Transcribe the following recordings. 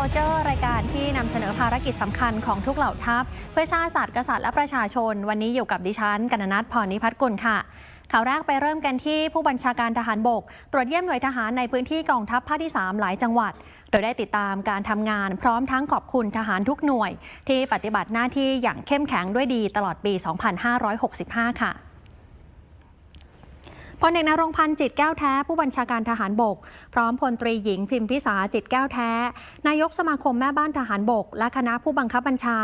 รับชมรายการ VR Soldier รายการที่นำเสนอภารกิจสำคัญของทุกเหล่าทัพ เพื่อชาติศาสตร์กษัตริย์และประชาชน วันนี้อยู่กับดิฉันกนนัทพรนิพัฒน์กุลค่ะ ข่าวแรกไปเริ่มกันที่ผู้บัญชาการทหารบก ตรวจเยี่ยมหน่วยทหารในพื้นที่กองทัพภาคที่ 3 หลายจังหวัด โดยได้ติดตามการทำงานพร้อมทั้งขอบคุณทหารทุกหน่วย ที่ปฏิบัติหน้าที่อย่างเข้มแข็งด้วยดีตลอดปี 2565 ค่ะ พลเอกนรงพันธ์จิตแก้วแท้ผู้บัญชาการทหารบก พร้อมพลตรีหญิงพิมพิสาจิตแก้วแท้ นายกสมาคมแม่บ้านทหารบก และคณะผู้บังคับบัญชา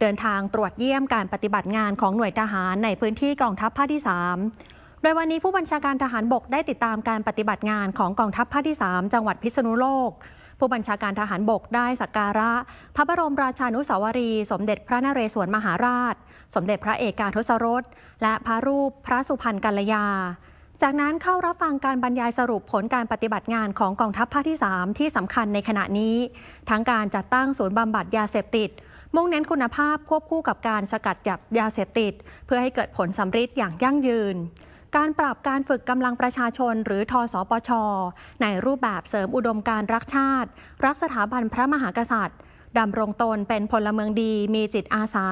เดินทางตรวจเยี่ยมการปฏิบัติงานของหน่วยทหารในพื้นที่กองทัพภาคที่ 3 โดยวันนี้ผู้บัญชาการทหารบกได้ติดตามการปฏิบัติงานของกองทัพภาคที่ 3 จังหวัดพิษณุโลกผู้บัญชาการทหารบกได้สักการะ พระบรมราชานุสาวรีย์สมเด็จพระนเรศวรมหาราช สมเด็จพระเอกาทศรส และพระรูปพระสุพรรณกัลยา จากนั้นเข้ารับฟังการบรรยายสรุปผลการปฏิบัติงานของกองทัพภาคที่ 3 ที่สำคัญในขณะนี้ ทั้งการจัดตั้งศูนย์บำบัดยาเสพติด มุ่งเน้นคุณภาพควบคู่กับการสกัดจับยาเสพติด เพื่อให้เกิดผลสำฤทธิ์อย่างยั่งยืน การปรับการฝึกกำลังประชาชนหรือทสปช ในรูปแบบเสริมอุดมการรักชาติ รักสถาบันพระมหากษัตริย์ดำรงตนเป็นพลเมืองดีมีจิตอาสา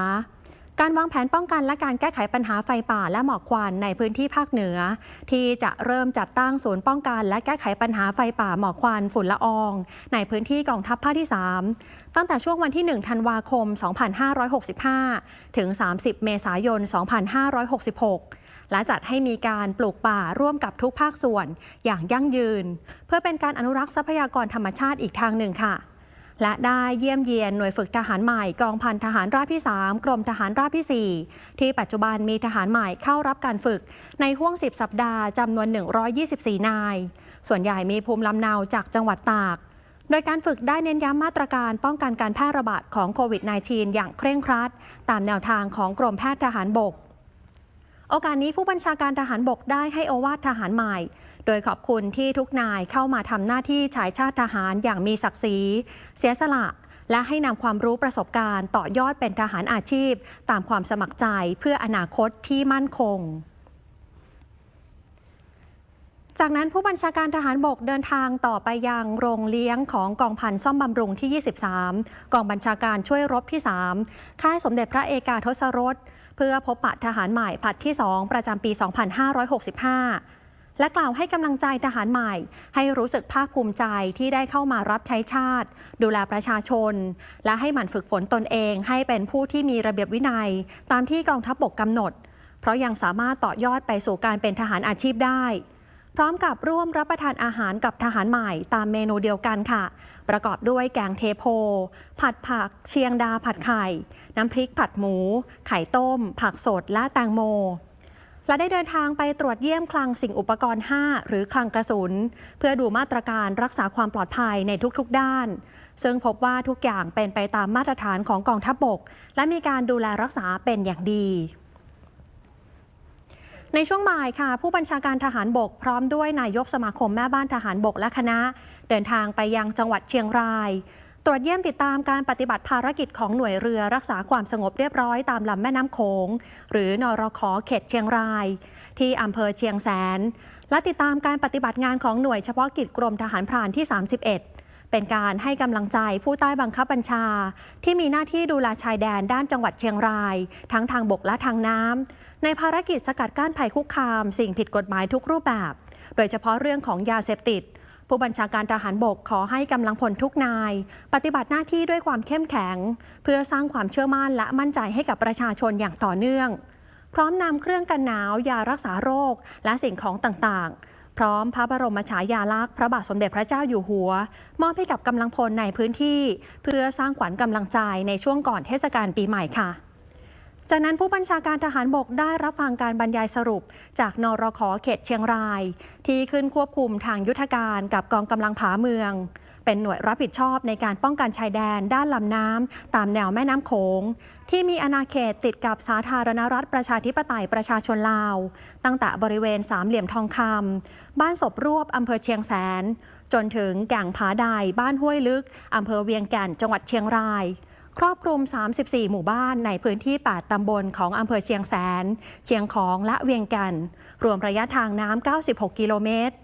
การวางแผนป้องกันและการแก้ไขปัญหาไฟป่าและหมอกควันในพื้นที่ภาคเหนือ ที่จะเริ่มจัดตั้งศูนย์ป้องกันและแก้ไขปัญหาไฟป่าหมอกควันฝุ่นละออง ในพื้นที่กองทัพภาคที่ 3 ตั้งแต่ช่วงวันที่ 1 ธันวาคม 2565 ถึง 30 เมษายน 2566และจัดให้มีการปลูกป่าร่วมกับทุกภาคส่วนอย่างยั่งยืน เพื่อเป็นการอนุรักษ์ทรัพยากรธรรมชาติอีกทางหนึ่งค่ะ และได้เยี่ยมเยียนหน่วยฝึกทหารใหม่กองพันทหารราบที่ 3 กรมทหารราบที่ 4 ที่ปัจจุบันมีทหารใหม่เข้ารับการฝึก ในห่วง 10 สัปดาห์จำนวน 124 นาย ส่วนใหญ่มีภูมิลำเนาจากจังหวัดตาก โดยการฝึกได้เน้นย้ำมาตรการป้องกันการแพร่ระบาดของโควิด -19 อย่างเคร่งครัด ตามแนวทางของกรมแพทย์ทหารบก โอกาสนี้ผู้บัญชาการทหารบกได้ให้โอวาททหารใหม่ ดยขอบคุณที่ทุกนายเข้ามาทำหน้าที่ฉายชาติทหารอย่างมีศักดิ์ศรีเสียสละ และให้นำความรู้ประสบการณ์ต่อยอดเป็นทหารอาชีพ ตามความสมัครใจเพื่ออนาคตที่มั่นคงจากนั้นผู้บัญชาการทหารบกเดินทางต่อไปยังโรงเลี้ยงของกองพันซ่อมบำรุงที่ 23 กองบัญชาการช่วยรบที่ 3 ค่ายสมเด็จพระเอกาทศรส เพื่อพบปะทหารใหม่ผลัดที่ 2 ประจำปี 2565 และกล่าวให้กำลังใจทหารใหม่ ให้รู้สึกภาคภูมิใจที่ได้เข้ามารับใช้ชาติ ดูแลประชาชน และให้หมั่นฝึกฝนตนเองให้เป็นผู้ที่มีระเบียบวินัย ตามที่กองทัพบกกำหนด เพราะยังสามารถต่อยอดไปสู่การเป็นทหารอาชีพได้ พร้อมกับร่วมรับประทานอาหารกับทหารใหม่ ตามเมนูเดียวกันค่ะ ประกอบด้วยแกงเทโพ ผัดผัก เชียงดาผัดไข่ น้ำพริกผัดหมู ไข่ต้ม ผักสดและแตงโม และได้เดินทางไปตรวจเยี่ยมคลังสิ่งอุปกรณ์ 5 หรือคลังกระสุน เพื่อดูมาตรการรักษาความปลอดภัยในทุกๆ ด้าน ซึ่งพบว่าทุกอย่างเป็นไปตามมาตรฐานของกองทัพบบก และมีการดูแลรักษาเป็นอย่างดีในช่วงบ่ายค่ะ ผู้บัญชาการทหารบกพร้อมด้วยนายกสมาคมแม่บ้านทหารบกและคณะ เดินทางไปยังจังหวัดเชียงราย ตรวจเยี่ยมติดตามการปฏิบัติภารกิจของหน่วยเรือรักษาความสงบเรียบร้อยตามลำแม่น้ำโขง หรือนรขเขตเชียงราย ที่อำเภอเชียงแสน และติดตามการปฏิบัติงานของหน่วยเฉพาะกิจกรมทหารพรานที่ 31 เป็นการให้กำลังใจผู้ใต้บังคับบัญชา ที่มีหน้าที่ดูแลชายแดนด้านจังหวัดเชียงราย ทั้งทางบกและทางน้ำในภารกิจสกัดกั้นภัยคุกคาม สิ่งผิดกฎหมายทุกรูปแบบ โดยเฉพาะเรื่องของยาเสพติด ผู้บัญชาการทหารบกขอให้กำลังพลทุกนาย ปฏิบัติหน้าที่ด้วยความเข้มแข็ง เพื่อสร้างความเชื่อมั่นและมั่นใจให้กับประชาชนอย่างต่อเนื่อง พร้อมนำเครื่องกันหนาว ยารักษาโรค และสิ่งของต่างๆ พร้อมพระบรมฉายาลักษณ์พระบาทสมเด็จพระเจ้าอยู่หัว มอบให้กับกำลังพลในพื้นที่ เพื่อสร้างขวัญกำลังใจในช่วงก่อนเทศกาลปีใหม่ค่ะ จากนั้นผู้บัญชาการทหารบกได้รับฟังการบรรยายสรุป จากนรขเขตเชียงราย ที่ขึ้นควบคุมทางยุทธการกับกองกำลังผาเมือง เป็นหน่วยรับผิดชอบในการป้องกันชายแดนด้านลำน้ำตามแนวแม่น้ำโขง ที่มีอาณาเขตติดกับสาธารณรัฐประชาธิปไตยประชาชนลาว ตั้งแต่บริเวณสามเหลี่ยมทองคำบ้านศพรวบอำเภอเชียงแสน จนถึงแก่งผาดายบ้านห้วยลึกอำเภอเวียงแก่นจังหวัดเชียงราย ครอบคลุม 34 หมู่บ้านในพื้นที่8ตำบลของอำเภอเชียงแสน เชียงของและเวียงก่นรวมระยะทางน้ำ 96 กิโลเมตร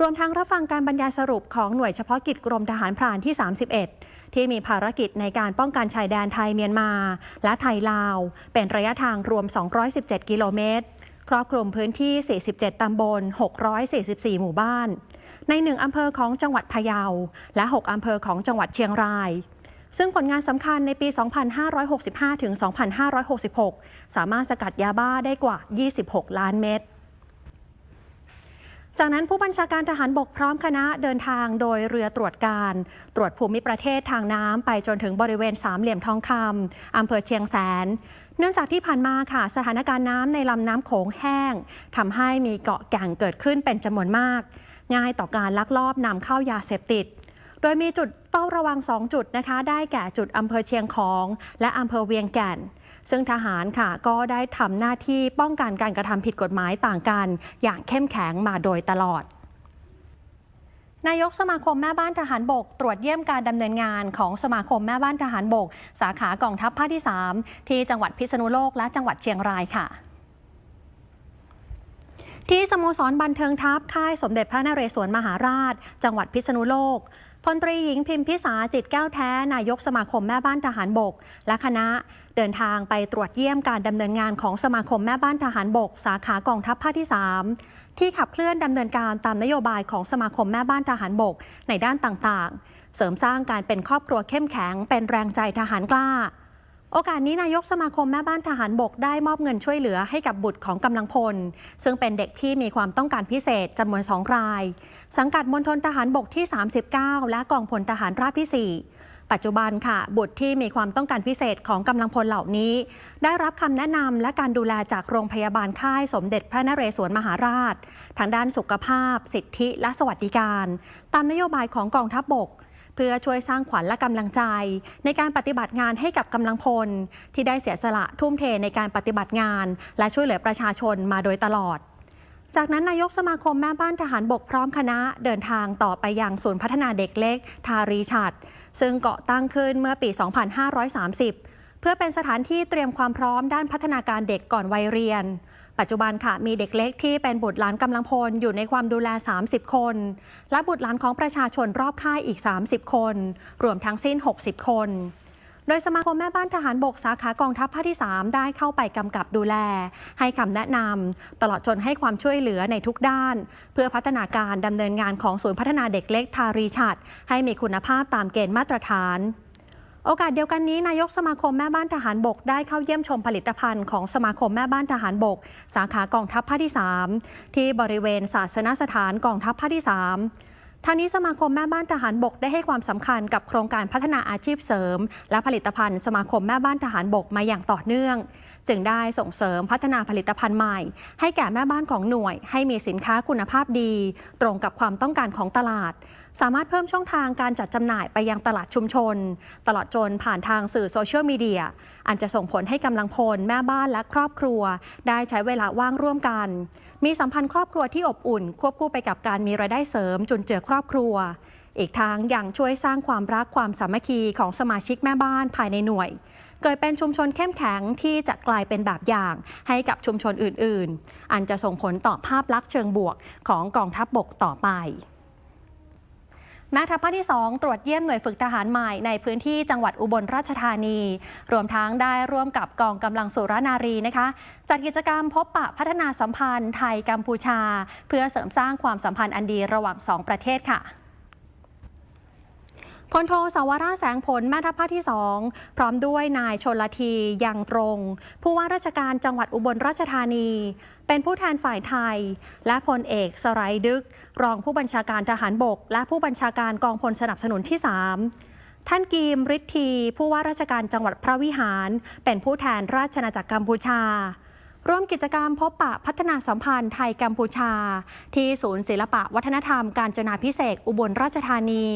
รวมทั้งรับฟังการบรรยายสรุปของหน่วยเฉพาะกิจกรมทหารพรานที่ 31 ที่มีภารกิจในการป้องกันชายแดนไทยเมียนมา และไทยลาว เป็นระยะทางรวม 217 กิโลเมตร ครอบคลุมพื้นที่ 47 ตำบล 644 หมู่บ้าน ในหนึ่งอำเภอของจังหวัดพะเยา และ 6 อำเภอของจังหวัดเชียงราย ซึ่งผลงานสำคัญในปี 2565 ถึง 2566 สามารถสกัดยาบ้าได้กว่า 26 ล้านเม็ดจากนั้นผู้บัญชาการทหารบกพร้อมคณะเดินทางโดยเรือตรวจการ ตรวจภูมิประเทศทางน้ำไปจนถึงบริเวณสามเหลี่ยมทองคำอำเภอเชียงแสน เนื่องจากที่ผ่านมาค่ะ สถานการณ์น้ำในลำน้ำโขงแห้งทำให้มีเกาะแก่งเกิดขึ้นเป็นจำนวนมาก ง่ายต่อการลักลอบนำเข้ายาเสพติด โดยมีจุดเฝ้าระวัง 2 จุดนะคะ ได้แก่จุดอำเภอเชียงของ และอำเภอเวียงแก่น ซึ่งทหารค่ะก็ได้ทำหน้าที่ป้องกันการกระทำผิดกฎหมายต่างกัน อย่างเข้มแข็งมาโดยตลอดนายกสมาคมแม่บ้านทหารบก ตรวจเยี่ยมการดำเนินงานของสมาคมแม่บ้านทหารบก สาขากองทัพภาคที่ 3 ที่จังหวัดพิษณุโลกและจังหวัดเชียงรายค่ะ ที่สโมสรบันเทิงทัพค่ายสมเด็จพระนเรศวรมหาราช จังหวัดพิษณุโลก พลตรีหญิงพิมพิสาจิตแก้วแท้ นายกสมาคมแม่บ้านทหารบก และคณะเดินทางไปตรวจเยี่ยมการดำเนินงานของสมาคมแม่บ้านทหารบก สาขากองทัพภาคที่ 3 ที่ขับเคลื่อนดำเนินการตามนโยบายของสมาคมแม่บ้านทหารบก ในด้านต่างๆ เสริมสร้างการเป็นครอบครัวเข้มแข็ง เป็นแรงใจทหารกล้า โอกาสนี้นายกสมาคมแม่บ้านทหารบกได้มอบเงินช่วยเหลือให้กับบุตรของกำลังพล ซึ่งเป็นเด็กที่มีความต้องการพิเศษจำนวนสองราย สังกัดมณฑลทหารบกที่ 39 และกองพลทหารราบที่ 4 ปัจจุบันค่ะ บุตรที่มีความต้องการพิเศษของกำลังพลเหล่านี้ ได้รับคำแนะนำและการดูแลจากโรงพยาบาลค่ายสมเด็จพระนเรศวรมหาราช ทางด้านสุขภาพ สิทธิและสวัสดิการ ตามนโยบายของกองทัพบบกเพื่อช่วยสร้างขวัญและกำลังใจ ในการปฏิบัติงานให้กับกำลังพล ที่ได้เสียสละทุ่มเทในการปฏิบัติงาน และช่วยเหลือประชาชนมาโดยตลอด จากนั้นนายกสมาคมแม่บ้านทหารบกพร้อมคณะเดินทางต่อไปยังศูนย์พัฒนาเด็กเล็ก ทารีชัด ซึ่งเกาะตั้งขึ้นเมื่อปี 2530 เพื่อเป็นสถานที่เตรียมความพร้อมด้านพัฒนาการเด็กก่อนวัยเรียน ปัจจุบันค่ะมีเด็กเล็กที่เป็นบุตรหลานกำลังพลอยู่ในความดูแล 30 คน และบุตรหลานของประชาชนรอบค่ายอีก 30 คน รวมทั้งสิ้น 60 คน โดยสมาคมแม่บ้านทหารบกสาขากองทัพภาคที่ 3 ได้เข้าไปกำกับดูแล ให้คำแนะนำตลอดจนให้ความช่วยเหลือในทุกด้าน เพื่อพัฒนาการดำเนินงานของศูนย์พัฒนาเด็กเล็กทารีชัดให้มีคุณภาพตามเกณฑ์มาตรฐานโอกาสเดียวกันนี้นายกสมาคมแม่บ้านทหารบกได้เข้าเยี่ยมชมผลิตภัณฑ์ของสมาคมแม่บ้านทหารบก สาขากองทัพภาคที่ 3 ที่บริเวณศาสนสถานกองทัพภาคที่ 3 ทางนี้สมาคมแม่บ้านทหารบกได้ให้ความสำคัญกับโครงการพัฒนาอาชีพเสริม และผลิตภัณฑ์สมาคมแม่บ้านทหารบกมาอย่างต่อเนื่อง จึงได้ส่งเสริมพัฒนาผลิตภัณฑ์ใหม่ ให้แก่แม่บ้านของหน่วย ให้มีสินค้าคุณภาพดี ตรงกับความต้องการของตลาด สามารถเพิ่มช่องทางการจัดจำหน่ายไปยังตลาดชุมชน ตลอดจนผ่านทางสื่อโซเชียลมีเดียอันจะส่งผลให้กำลังพล แม่บ้านและครอบครัว ได้ใช้เวลาว่างร่วมกัน มีสัมพันธ์ครอบครัวที่อบอุ่น ควบคู่ไปกับการมีรายได้เสริมจุนเจือครอบครัว อีกทั้งยังช่วยสร้างความรักความสามัคคีของสมาชิกแม่บ้านภายในหน่วยเกิดเป็นชุมชนเข้มแข็งที่จะกลายเป็นแบบอย่างให้กับชุมชนอื่น ๆ อันจะส่งผลต่อภาพลักษณ์เชิงบวกของกองทัพบบกต่อไป แม่ทัพภาคที่ 2 ตรวจเยี่ยมหน่วยฝึกทหารใหม่ในพื้นที่จังหวัดอุบลราชธานี รวมทั้งได้ร่วมกับกองกำลังสุรนารีนะคะจัดกิจกรรมพบปะพัฒนาสัมพันธ์ไทยกัมพูชา เพื่อเสริมสร้างความสัมพันธ์อันดีระหว่างสองประเทศค่ะ พลโทสาวราแสงผลแม่ทัพภาคที่ 2 พร้อมด้วยนายชนละทียังตรง ผู้ว่าราชการจังหวัดอุบลราชธานี เป็นผู้แทนฝ่ายไทย และพลเอกสไรดึก รองผู้บัญชาการทหารบก และผู้บัญชาการกองพลสนับสนุนที่ 3 ท่านกีมฤทธีผู้ว่าราชการจังหวัดพระวิหาร เป็นผู้แทนราชนาจักรกัมพูชา ร่วมกิจกรรมพบปะพัฒนาสัมพันธ์ไทยกัมพูชา ที่ศูนย์ศิลปะวัฒนธรรมการจนาพิเศษอุบลราชธานี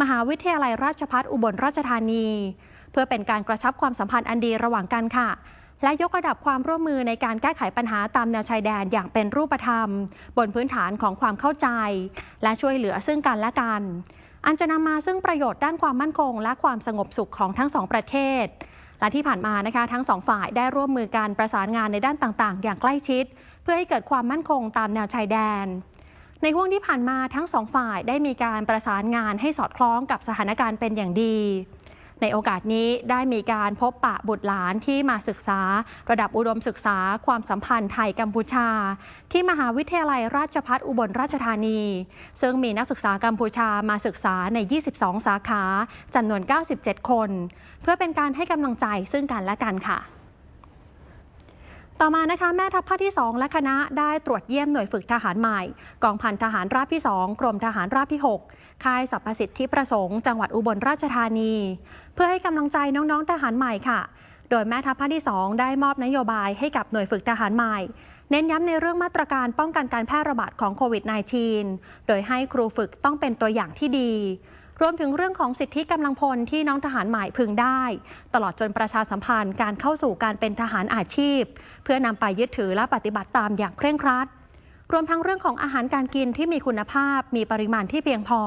มหาวิทยาลัยราชภัฏอุบลราชธานี เพื่อเป็นการกระชับความสัมพันธ์อันดีระหว่างกันค่ะ และยกระดับความร่วมมือในการแก้ไขปัญหาตามแนวชายแดนอย่างเป็นรูปธรรม บนพื้นฐานของความเข้าใจ และช่วยเหลือซึ่งกันและกัน อันจะนำมาซึ่งประโยชน์ด้านความมั่นคง และความสงบสุขของทั้งสองประเทศ และที่ผ่านมานะคะทั้งสองฝ่ายได้ร่วมมือการประสานงานในด้านต่างๆ อย่างใกล้ชิด เพื่อให้เกิดความมั่นคงตามแนวชายแดน ในห่วงที่ผ่านมาทั้งสองฝ่ายได้มีการประสานงานให้สอดคล้องกับสถานการณ์เป็นอย่างดี ในโอกาสนี้ได้มีการพบปะบุตรหลานที่มาศึกษา ระดับอุดมศึกษาความสัมพันธ์ไทยกัมพูชา ที่มหาวิทยาลัยราชพัฒอุบลราชธานี ซึ่งมีนักศึกษากัมพูชามาศึกษาใน 22 สาขาจำนวน 97 คน เพื่อเป็นการให้กำลังใจซึ่งกันและกันค่ะ ต่อมานะคะแม่ทัพภาคที่ 2 และคณะได้ตรวจเยี่ยมหน่วยฝึกทหารใหม่ กองพันทหารราบที่ 2 กรมทหารราบที่ 6 ค่ายสรรพสิทธิประสงค์ จังหวัดอุบลราชธานี เพื่อให้กำลังใจน้องๆทหารใหม่ค่ะ โดยแม่ทัพภาคที่ 2 ได้มอบนโยบายให้กับหน่วยฝึกทหารใหม่ เน้นย้ำในเรื่องมาตรการป้องกันการแพร่ระบาดของโควิด -19 โดยให้ครูฝึกต้องเป็นตัวอย่างที่ดี รวมถึงเรื่องของสิทธิกำลังพลที่น้องทหารใหม่พึงได้ ตลอดจนประชาสัมพันธ์การเข้าสู่การเป็นทหารอาชีพ เพื่อนำไปยึดถือและปฏิบัติตามอย่างเคร่งครัด รวมทั้งเรื่องของอาหารการกินที่มีคุณภาพ มีปริมาณที่เพียงพอ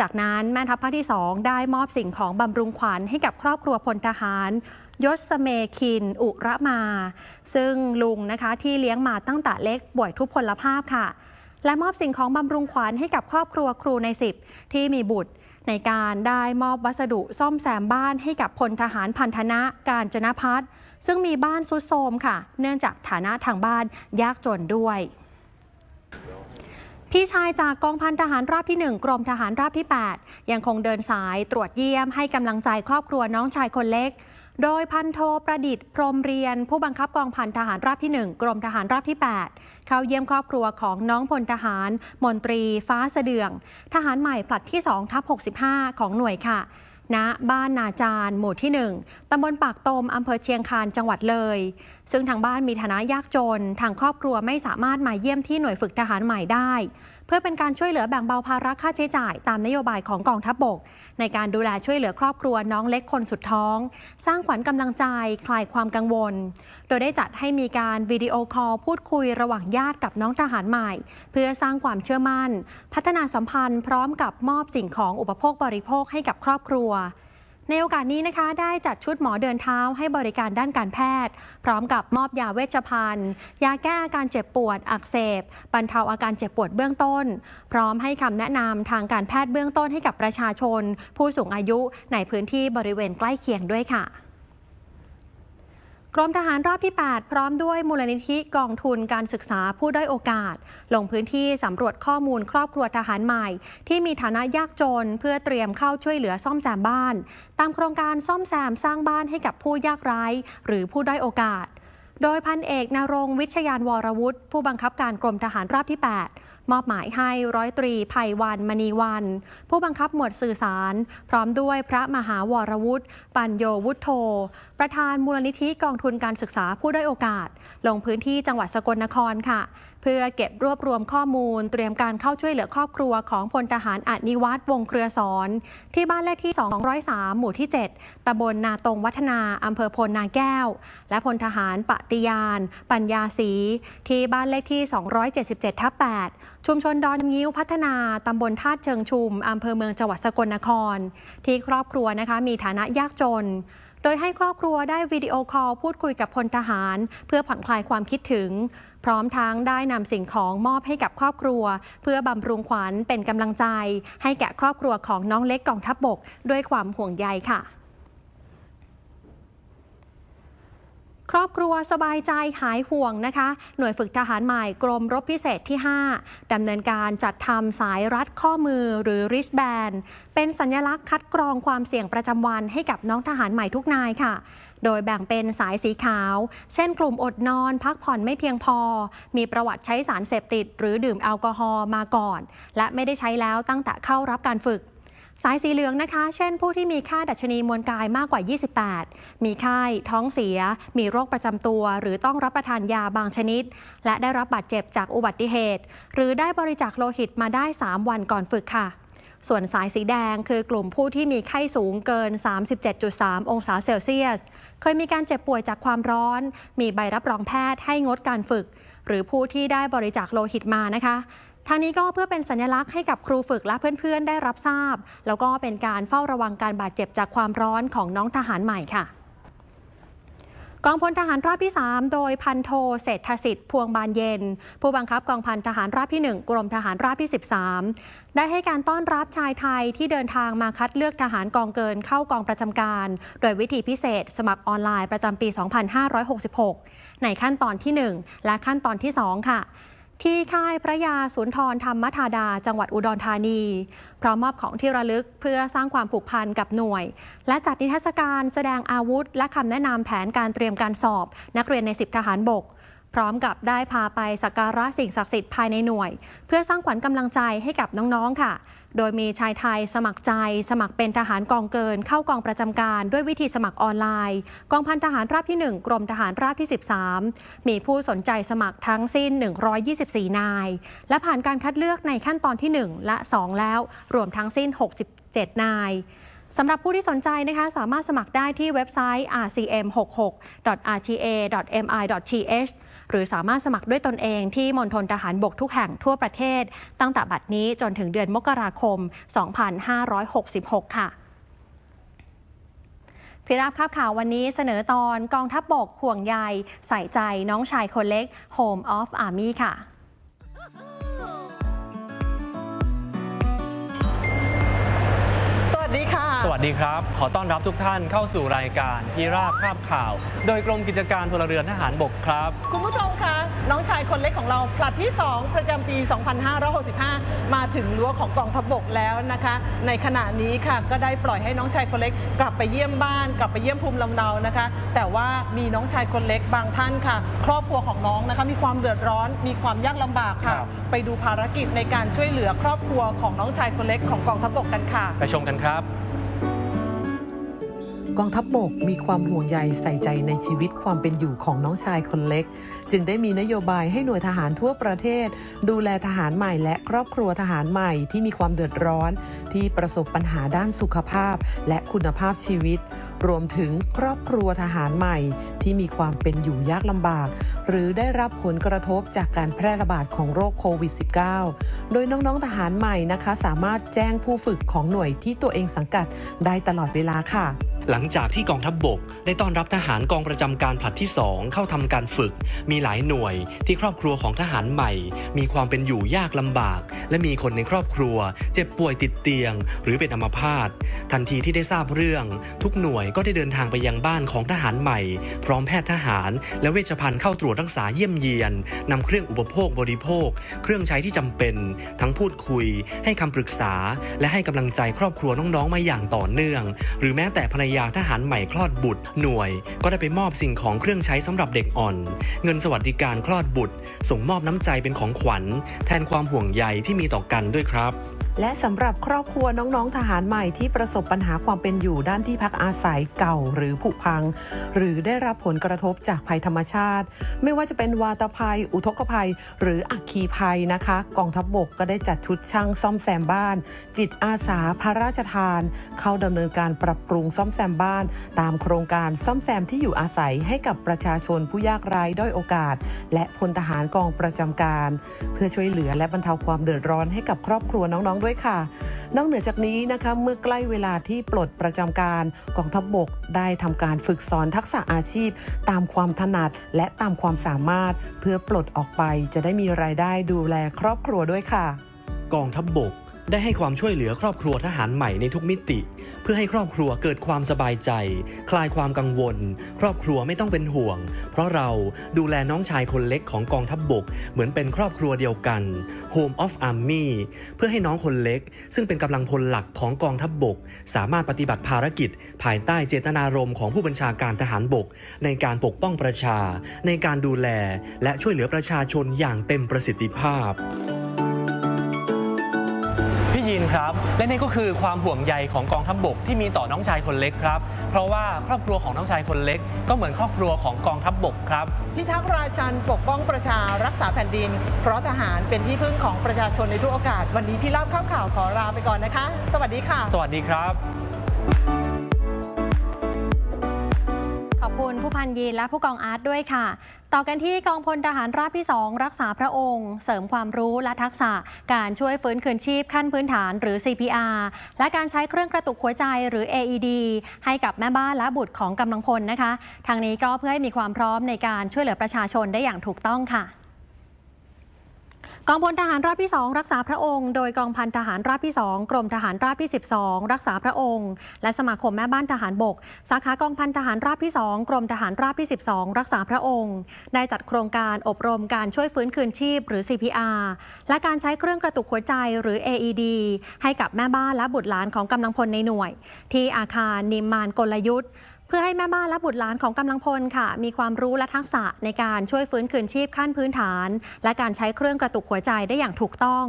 จากนั้นแม่ทัพภาคที่ 2 ได้มอบสิ่งของบำรุงขวัญให้กับครอบครัวพลทหารยศเมคิน อุระมา ซึ่งลุงนะคะที่เลี้ยงมาตั้งแต่เล็กป่วยทุพพลภาพค่ะ และมอบสิ่งของบำรุงขวัญให้กับครอบครัวครูในสิบที่มีบุตร ในการได้มอบวัสดุซ่อมแซมบ้านให้กับพลทหารพันธนะการจนพัฒน์ซึ่งมีบ้านซุดโทรมค่ะ เนื่องจากฐานะทางบ้านยากจนด้วย พี่ชายจากกองพันทหารราบที่ 1 กรมทหารราบที่ 8 ยังคงเดินสายตรวจเยี่ยมให้กำลังใจครอบครัวน้องชายคนเล็กโดยพันโทประดิษฐ์พรมเรียน ผู้บังคับกองพันทหารราบที่ 1 กรมทหารราบที่ 8 เข้าเยี่ยมครอบครัวของน้องพลทหาร มนตรีฟ้าเสดือง ทหารใหม่ผลัดที่2ทับ65 ของหน่วยค่ะณบ้านนาจารหมู่ที่ 1 ตำบลปากตมอำเภอเชียงคานจังหวัดเลย ซึ่งทางบ้านมีฐานะยากจน ทางครอบครัวไม่สามารถมาเยี่ยมที่หน่วยฝึกทหารใหม่ได้ เพื่อเป็นการช่วยเหลือแบ่งเบาภาระค่าใช้จ่ายตามนโยบายของกองทัพบก ในการดูแลช่วยเหลือครอบครัวน้องเล็กคนสุดท้อง สร้างขวัญกำลังใจ คลายความกังวล โดยได้จัดให้มีการวิดีโอคอลพูดคุยระหว่างญาติกับน้องทหารใหม่ เพื่อสร้างความเชื่อมั่น พัฒนาสัมพันธ์พร้อมกับมอบสิ่งของอุปโภคบริโภคให้กับครอบครัว ในโอกาสนี้นะคะ ได้จัดชุดหมอเดินเท้าให้บริการด้านการแพทย์ พร้อมกับมอบยาเวชภัณฑ์ ยาแก้อาการเจ็บปวด อักเสบบรรเทาอาการเจ็บปวดเบื้องต้น พร้อมให้คำแนะนำทางการแพทย์เบื้องต้นให้กับประชาชน ผู้สูงอายุในพื้นที่บริเวณใกล้เคียงด้วยค่ะ กรมทหารราบที่ 8 พร้อมด้วยมูลนิธิกองทุนการศึกษาผู้ด้อยโอกาส ลงพื้นที่สำรวจข้อมูลครอบครัวทหารใหม่ ที่มีฐานะยากจนเพื่อเตรียมเข้าช่วยเหลือซ่อมแซมบ้าน ตามโครงการซ่อมแซมสร้างบ้านให้กับผู้ยากไร้ หรือผู้ด้อยโอกาส โดยพันเอกนรงวิชยานวรวุฒิผู้บังคับการกรมทหารราบที่ 8 มอบหมายให้ร้อยตรีภัยวันมณีวัน ผู้บังคับหมวดสื่อสาร พร้อมด้วยพระมหาวรวุฒิปัญโยวุฒโธ ประธานมูลนิธิกองทุนการศึกษาผู้ด้อยโอกาส ลงพื้นที่จังหวัดสกลนครค่ะ พื่อเก็บรวบรวมข้อมูล เตรียมการเข้าช่วยเหลือครอบครัวของพลทหารอนิวัฒน์วงเครือสอนที่บ้านเลขที่ 203 หมู่ที่ 7ตำบลนาตรงวัฒนาอำเภอพลนาแก้ว และพลทหารปฏิยาน ปัญญาศรีที่บ้านเลขที่ 277 ทับ 8 ชุมชนดอนงิ้วพัฒนาตำบลธาเชิงชุมอำเภอเมืองจังหวัดสกลนคร ที่ครอบครัวนะคะมีฐานะยากจน ดยให้ครอบครัวได้วิดีโอคอลพูดคุยกับพลทหาร เพื่อผ่อนคลายความคิดถึง พร้อมทั้งได้นำสิ่งของมอบให้กับครอบครัว เพื่อบำรุงขวัญเป็นกำลังใจ ให้แก่ครอบครัวของน้องเล็กกองทัพบบก ด้วยความห่วงใยค่ะ ครอบครัวสบายใจหายห่วงนะคะ หน่วยฝึกทหารใหม่กรมรบพิเศษที่ 5 ดำเนินการจัดทำสายรัดข้อมือหรือ wristband เป็นสัญลักษณ์คัดกรองความเสี่ยงประจำวันให้กับน้องทหารใหม่ทุกนายค่ะ โดยแบ่งเป็นสายสีขาว เช่นกลุ่มอดนอน พักผ่อนไม่เพียงพอ มีประวัติใช้สารเสพติด หรือดื่มแอลกอฮอล์มาก่อน และไม่ได้ใช้แล้วตั้งแต่เข้ารับการฝึก สายสีเหลืองนะคะ เช่น ผู้ที่มีค่าดัชนีมวลกายมากกว่า 28 มีไข้ ท้องเสีย มีโรคประจำตัว หรือต้องรับประทานยาบางชนิด และได้รับบาดเจ็บจากอุบัติเหตุ หรือได้บริจาคโลหิตมาได้ 3 วันก่อนฝึกค่ะ ส่วนสายสีแดงคือกลุ่มผู้ที่มีไข้สูงเกิน 37.3 องศาเซลเซียส เคยมีการเจ็บป่วยจากความร้อน มีใบรับรองแพทย์ให้งดการฝึก หรือผู้ที่ได้บริจาคโลหิตมานะคะ ทางนี้ก็เพื่อเป็นสัญลักษณ์ให้กับครูฝึกและเพื่อนๆ ได้รับทราบ แล้วก็เป็นการเฝ้าระวังการบาดเจ็บจากความร้อนของน้องทหารใหม่ค่ะกองพลทหารราบที่ 3 โดยพันโทเศรษฐสิทธิ์พวงบานเย็น ผู้บังคับกองพันทหารราบที่ 1 กรมทหารราบที่ 13 ได้ให้การต้อนรับชายไทยที่เดินทางมาคัดเลือกทหารกองเกินเข้ากองประจำการ โดยวิธีพิเศษ สมัครออนไลน์ประจำปี 2566 ในขั้นตอนที่ 1 และขั้นตอนที่ 2 ค่ะ ที่ค่ายพระยาสุนทรธรรมธาดา จังหวัดอุดรธานี พร้อมมอบของที่ระลึกเพื่อสร้างความผูกพันกับหน่วย และจัดนิทรรศการแสดงอาวุธ และคำแนะนำแผนการเตรียมการสอบ นักเรียนในสิบทหารบก พร้อมกับได้พาไปสักการะสิ่งศักดิ์สิทธิ์ภายในหน่วย เพื่อสร้างขวัญกำลังใจให้กับน้องๆค่ะ โดยมีชายไทยสมัครใจ สมัครเป็นทหารกองเกิน เข้ากองประจำการด้วยวิธีสมัครออนไลน์ กองพันทหารราบที่ 1 กรมทหารราบที่ 13 มีผู้สนใจสมัครทั้งสิ้น 124 นาย และผ่านการคัดเลือกในขั้นตอนที่ 1 และ 2 แล้ว รวมทั้งสิ้น 67 นายสำหรับผู้ที่สนใจนะคะสามารถสมัครได้ที่เว็บไซต์ rcm66.rta.mi.th หรือสามารถสมัครด้วยตนเองที่มณฑลทหารบกทุกแห่งทั่วประเทศ ตั้งแต่บัดนี้จนถึงเดือนมกราคม 2566 ค่ะพิรับภาบข่าววันนี้เสนอตอนกองทัพบบกห่วงใยใส่ใจน้องชายคนเล็ก Home of Army ค่ะ สดีค่ะสวัสดีครับ ขอต้อนรับทุกท่านเข้าสู่รายการพิราบภาพข่าว โดยกรมกิจการพลเรือนทหารบกครับ คุณผู้ชมคะน้องชายคนเล็กของเราผลัดที่ 2 ประจำปี 2565 มาถึงรั้วของกองทัพบกแล้วนะคะ ในขณะนี้ค่ะก็ได้ปล่อยให้น้องชายคนเล็ก กลับไปเยี่ยมบ้าน กลับไปเยี่ยมภูมิลำเนานะคะ แต่ว่ามีน้องชายคนเล็กบางท่านค่ะ ครอบครัวของน้องนะคะมีความเดือดร้อน มีความยากลำบากค่ะครับไปดูภารกิจในการช่วยเหลือครอบครัวของน้องชายคนเล็กของกองทัพบกกันค่ะ ไปชมกันครับ กองทัพบบกมีความห่วงใยใส่ใจในชีวิตความเป็นอยู่ของน้องชายคนเล็กจึงได้มีนโยบายให้หน่วยทหารทั่วประเทศ ดูแลทหารใหม่และครอบครัวทหารใหม่ที่มีความเดือดร้อน ที่ประสบปัญหาด้านสุขภาพ และคุณภาพชีวิต รวมถึงครอบครัวทหารใหม่ ที่มีความเป็นอยู่ยากลำบาก หรือได้รับผลกระทบจากการแพร่ระบาดของโรคโควิด -19 โดยน้องๆทหารใหม่นะคะ สามารถแจ้งผู้ฝึกของหน่วยที่ตัวเองสังกัดได้ตลอดเวลาค่ะหลังจากที่กองทัพบบก ได้ต้อนรับทหารกองประจำการผลัดที่ 2 เข้าทำการฝึก มีมีหลายหน่วยที่ครอบครัวของทหารใหม่ มีความเป็นอยู่ยากลำบาก และมีคนในครอบครัว เจ็บป่วยติดเตียง หรือเป็นอัมพาตทันทีที่ได้ทราบเรื่อง ทุกหน่วยก็ได้เดินทางไปยังบ้านของทหารใหม่ พร้อมแพทย์ทหาร และเวชภัณฑ์เข้าตรวจรักษาเยี่ยมเยียนนำเครื่องอุปโภคบริโภค เครื่องใช้ที่จำเป็น ทั้งพูดคุย ให้คำปรึกษา และให้กำลังใจครอบครัวน้องๆมาอย่างต่อเนื่อง หรือแม้แต่ภรรยาทหารใหม่คลอดบุตร หน่วย ก็ได้ไปมอบสิ่งของเครื่องใช้สำหรับเด็กอ่อน เงินสวัสดิการคลอดบุตร ส่งมอบน้ำใจเป็นของขวัญ แทนความห่วงใยที่มีต่อกันด้วยครับ และสำหรับครอบครัวน้องๆทหารใหม่ที่ประสบปัญหาความเป็นอยู่ด้านที่พักอาศัยเก่าหรือผุพัง หรือได้รับผลกระทบจากภัยธรรมชาติ ไม่ว่าจะเป็นวาตภัย อุทกภัย หรืออัคคีภัยนะคะ กองทัพบบกก็ได้จัดชุดช่างซ่อมแซมบ้าน จิตอาสาพระราชทาน เข้าดำเนินการปรับปรุงซ่อมแซมบ้าน ตามโครงการซ่อมแซมที่อยู่อาศัยให้กับประชาชนผู้ยากไร้ด้อยโอกาส และพลทหารกองประจำการ เพื่อช่วยเหลือและบรรเทาความเดือดร้อนให้กับครอบครัวน้องๆด้วยค่ะ นอกเหนือจากนี้นะคะเมื่อใกล้เวลาที่ปลดประจำการกองทัพบบกได้ทำการฝึกสอนทักษะอาชีพ ตามความถนัดและตามความสามารถ เพื่อปลดออกไปจะได้มีรายได้ดูแลครอบครัวด้วยค่ะ กองทัพบบก ได้ให้ความช่วยเหลือครอบครัวทหารใหม่ในทุกมิติ เพื่อให้ครอบครัวเกิดความสบายใจ คลายความกังวล ครอบครัวไม่ต้องเป็นห่วง เพราะเราดูแลน้องชายคนเล็กของกองทัพบบก เหมือนเป็นครอบครัวเดียวกัน Home of Army เพื่อให้น้องคนเล็ก ซึ่งเป็นกำลังพลหลักของกองทัพบบก สามารถปฏิบัติภารกิจ ภายใต้เจตนารมณ์ของผู้บัญชาการทหารบก ในการปกป้องประชา ในการดูแล และช่วยเหลือประชาชนอย่างเต็มประสิทธิภาพ ครับ และนี่ก็คือความห่วงใยของกองทัพบบกที่มีต่อน้องชายคนเล็กครับ เพราะว่าครอบครัวของน้องชายคนเล็ก ก็เหมือนครอบครัวของกองทัพบบกครับ พิทักษ์ราชันปกป้องประชารักษาแผ่นดิน เพราะทหารเป็นที่พึ่งของประชาชนในทุกโอกาส วันนี้พี่เล่าข้าวข่าวขอลาไปก่อนนะคะ สวัสดีค่ะ สวัสดีครับ ขอบคุณผู้พันยีนและผู้กองอาร์ตด้วยค่ะ ต่อกันที่กองพลทหารราบที่ 2 รักษาพระองค์ เสริมความรู้และทักษะ การช่วยฟื้นคืนชีพขั้นพื้นฐานหรือ CPR และการใช้เครื่องกระตุกหัวใจหรือ AED ให้กับแม่บ้านและบุตรของกำลังพลนะคะ ทางนี้ก็เพื่อให้มีความพร้อมในการช่วยเหลือประชาชนได้อย่างถูกต้องค่ะ กองพลทหารราบที่ 2 รักษาพระองค์ โดยกองพันทหารราบที่ 2 กรมทหารราบที่ 12 รักษาพระองค์ และสมาคมแม่บ้านทหารบก สาขากองพันทหารราบที่ 2 กรมทหารราบที่ 12 รักษาพระองค์ ได้จัดโครงการอบรมการช่วยฟื้นคืนชีพ หรือ CPR และการใช้เครื่องกระตุกหัวใจหรือ AED ให้กับแม่บ้านและบุตรหลานของกำลังพลในหน่วย ที่อาคารนิมมานกลยุทธ์ เพื่อให้แม่บ้านและบุตรหลานของกำลังพลค่ะ มีความรู้และทักษะในการช่วยฟื้นคืนชีพขั้นพื้นฐาน และการใช้เครื่องกระตุกหัวใจได้อย่างถูกต้อง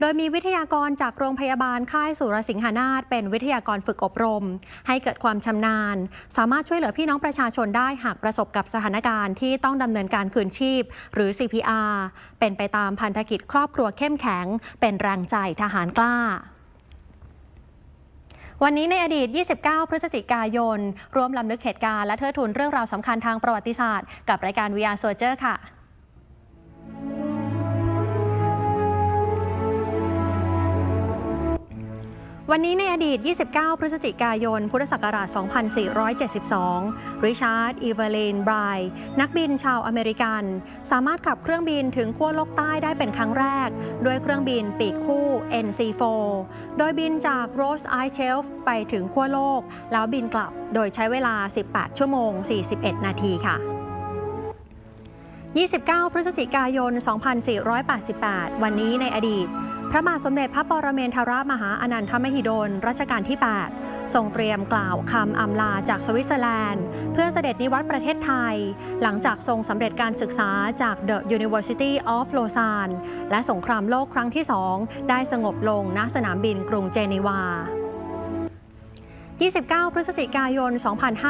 โดยมีวิทยากรจากโรงพยาบาลค่ายสุรสิงหานาถเป็นวิทยากรฝึกอบรม ให้เกิดความชำนาญ สามารถช่วยเหลือพี่น้องประชาชนได้หากประสบกับสถานการณ์ที่ต้องดำเนินการคืนชีพ หรือ CPR เป็นไปตามพันธกิจครอบครัวเข้มแข็ง เป็นแรงใจทหารกล้า วันนี้ในอดีต 29 พฤศจิกายน ร่วมลำลึกเหตุการณ์และเทิดทูนเรื่องราวสำคัญทางประวัติศาสตร์ กับรายการ VR Soldier ค่ะ วันนี้ในอดีต 29 พฤศจิกายน พุทธศักราช 2472 ริชาร์ด อีเวลินไบรน์นักบินชาวอเมริกัน สามารถขับเครื่องบินถึงขั้วโลกใต้ได้เป็นครั้งแรก ด้วยเครื่องบินปีกคู่ NC4 โดยบินจาก Ross Ice Shelf ไปถึงขั้วโลก แล้วบินกลับ โดยใช้เวลา 18 ชั่วโมง 41 นาทีค่ะ29 พฤศจิกายน 2488 วันนี้ในอดีต พระมหาสมเด็จพระปรเมนทรมหาอนันทมหิดลรัชกาลที่ 8 ทรงเตรียมกล่าวคำอำลาจากสวิตเซอร์แลนด์ เพื่อเสด็จนิวัตประเทศไทย หลังจากทรงสำเร็จการศึกษาจาก The University of Lausanne และสงครามโลกครั้งที่สองได้สงบลงณสนามบินกรุงเจนีวา 29 พฤศจิกายน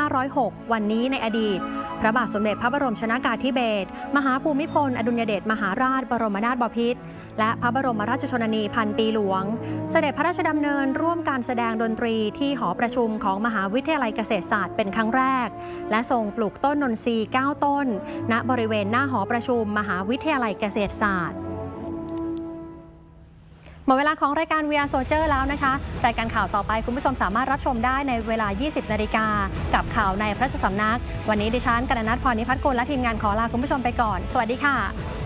2506 วันนี้ในอดีต พระบาทสมเด็จพระบรมชนากาธิเบศรมหาภูมิพล อดุลยเดชมหาราช บรมนาถบพิตรและพระบรมราชชนนีพันปีหลวง เสด็จพระราชดำเนินร่วมการแสดงดนตรีที่หอประชุมของมหาวิทยาลัยเกษตรศาสตร์เป็นครั้งแรก และทรงปลูกต้นนนทรีย์9ต้น ณบริเวณหน้าหอประชุมมหาวิทยาลัยเกษตรศาสตร์ มดเวลาของรายการ VR Soldier แล้วนะคะ รายการข่าวต่อไปคุณผู้ชมสามารถรับชมได้ในเวลา 20 นาฬิกา กับข่าวในพระสำนัก วันนี้ดิฉันกนนัทพรนิพัฒน์กุลและทีมงานขอลาคุณผู้ชมไปก่อน สวัสดีค่ะ